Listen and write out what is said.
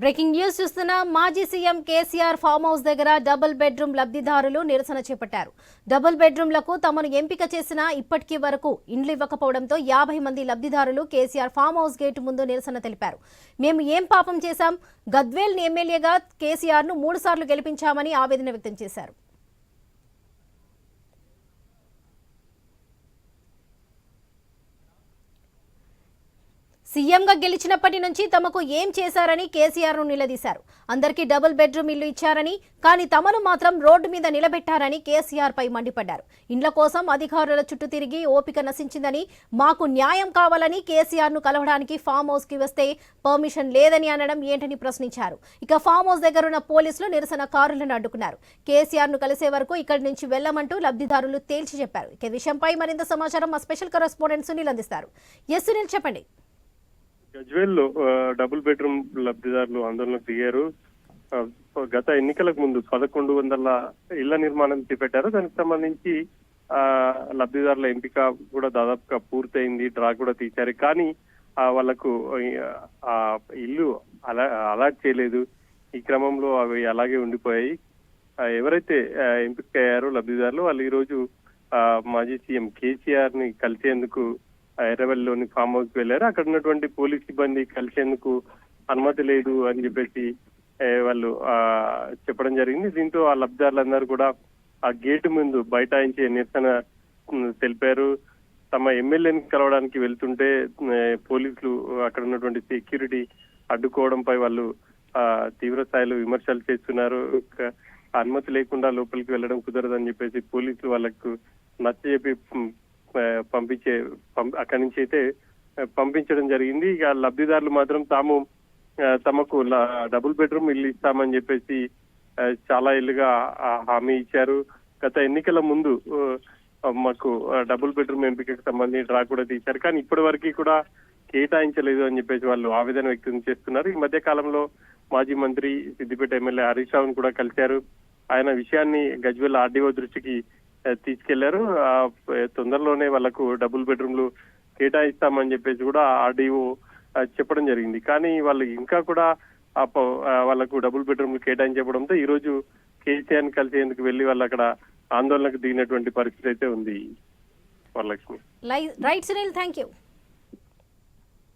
Breaking news చూస్తున్న మాజీ CM KCR farm house దగ్గర డబుల్ బెడ్రూమ్ లబ్ధిదారులు నిరసన చేపట్టారు. డబుల్ బెడ్రూమ్లకు తమను ఎంపిక చేసినా ఇప్పటికీ వరకు ఇండ్లు ఇవ్వకపోవడంతో యాభై మంది లబ్ధిదారులు కేసీఆర్ ఫామ్ హౌస్ గేటు ముందు నిరసన తెలిపారు. మేము ఏం పాపం చేశాం? గద్వేల్ ఎమ్మెల్యేగా కేసీఆర్ను మూడుసార్లు మూడు సార్లు గెలిపించామని ఆవేదన వ్యక్తం చేశారు. సీఎంగా గెలిచినప్పటి నుంచి తమకు ఏం చేశారని కేసీఆర్ను నిలదీశారు. అందరికీ డబుల్ బెడ్రూమ్ ఇల్లు ఇచ్చారని కానీ తమను మాత్రం రోడ్డు మీద నిలబెట్టారని కేసీఆర్ పై మండిపడ్డారు. ఇండ్ల కోసం అధికారుల చుట్టూ తిరిగి ఓపిక నశించిందని మాకు న్యాయం కావాలని కేసీఆర్ను కలవడానికి ఫామ్ హౌస్కి వస్తే పర్మిషన్ లేదని అనడం ఏంటని ప్రశ్నించారు. ఇక ఫామ్ హౌస్ దగ్గర ఉన్న పోలీసులు నిరసన కారులను అడ్డుకున్నారు. కేసీఆర్ను కలిసే వరకు ఇక్కడి నుంచి వెళ్ళమంటూ లబ్ధిదారులు తేల్చి చెప్పారు. ఇక విషయంపై మరింత సమాచారం మా స్పెషల్ కరెస్పాండెంట్ సునీల్ అందిస్తారు. ఎస్ సునీల్ చెప్పండి. గజ్వేల్లో డబుల్ బెడ్రూమ్ లబ్ధిదారులు ఆందోళనకు దిగారు. గత ఎన్నికలకు ముందు పదకొండు వందల ఇళ్ళ నిర్మాణం చేపట్టారు. దానికి సంబంధించి ఆ లబ్ధిదారుల ఎంపిక కూడా దాదాపుగా పూర్తయింది డ్రా కూడా తీశారు. కానీ ఆ వాళ్ళకు ఆ ఇల్లు అలా అలాట్ చేయలేదు. ఈ క్రమంలో అవి అలాగే ఉండిపోయాయి. ఎవరైతే ఎంపిక అయ్యారో లబ్ధిదారులు వాళ్ళు ఈ రోజు ఆ, మాజీ సీఎం కేసీఆర్ని కలిసేందుకు ఎర్రవల్లిలోని ఫామ్ హౌస్కి వెళ్ళారు. అక్కడ ఉన్నటువంటి పోలీస్ సిబ్బంది కలిసేందుకు అనుమతి లేదు అని చెప్పేసి వాళ్ళు ఆ చెప్పడం జరిగింది. దీంతో ఆ లబ్ధిదారులందరూ కూడా ఆ గేటు ముందు బైఠాయించి నిరసన తెలిపారు. తమ ఎమ్మెల్యేని కలవడానికి వెళ్తుంటే పోలీసులు అక్కడ ఉన్నటువంటి సెక్యూరిటీ అడ్డుకోవడంపై వాళ్ళు ఆ తీవ్ర స్థాయిలో విమర్శలు చేస్తున్నారు. అనుమతి లేకుండా లోపలికి వెళ్ళడం కుదరదని చెప్పేసి పోలీసులు వాళ్ళకు నచ్చ చెప్పి పంపించే అక్కడి నుంచి అయితే పంపించడం జరిగింది. ఇక లబ్ధిదారులు మాత్రం తాము తమకు డబుల్ బెడ్రూమ్ ఇల్లు ఇస్తామని చెప్పేసి చాలా ఇల్లుగా హామీ ఇచ్చారు. గత ఎన్నికల ముందు మాకు డబుల్ బెడ్రూమ్ ఎంపికకు సంబంధించి డ్రా కూడా తీశారు. కానీ ఇప్పటి వరకు కూడా కేటాయించలేదు అని చెప్పేసి వాళ్ళు ఆవేదన వ్యక్తం చేస్తున్నారు. ఈ మధ్య కాలంలో మాజీ మంత్రి సిద్దిపేట ఎమ్మెల్యే హరీష్ రావును కూడా కలిశారు. ఆయన విషయాన్ని గజ్వెల్ ఆర్డీఓ దృష్టికి తీసుకెళ్ళారు. ఆ, తొందరలోనే వాళ్ళకు డబుల్ బెడ్రూమ్లు కేటాయిస్తామని చెప్పేసి కూడా ఆర్డీఓ చెప్పడం జరిగింది. కానీ వాళ్ళు ఇంకా కూడా ఆ వాళ్ళకు డబుల్ బెడ్రూమ్లు కేటాయించడంతో ఈ రోజు కేసీఆర్ కలిసేందుకు వెళ్ళి వాళ్ళు అక్కడ ఆందోళనకు దిగినటువంటి పరిస్థితి అయితే ఉంది Varalakshmi. Right Sunil thank you